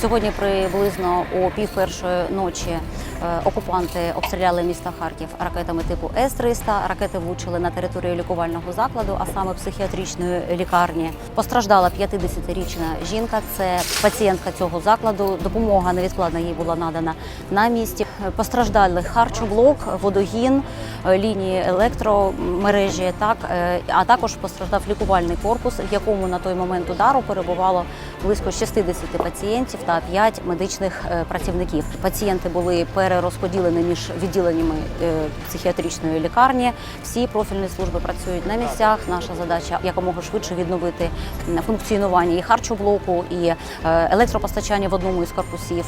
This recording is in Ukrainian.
Сьогодні приблизно о пів першої ночі е, окупанти обстріляли місто Харків ракетами типу С-300. Ракети влучили на територію лікувального закладу, а саме психіатричної лікарні. Постраждала 50-річна жінка. Це пацієнтка цього закладу. Допомога невідкладна їй була надана на місці. Постраждали харчоблок, водогін, е, лінії електромережі. Так е, а також постраждав лікувальний корпус, в якому на той момент удару перебувало близько 60 пацієнтів та 5 медичних е, працівників. Пацієнти були перерозподілені між відділеннями е, психіатричної лікарні. Всі профільні служби працюють на місцях. Наша задача якомога швидше відновити функціонування і харчоблоку, і е, електропостачання в одному із корпусів.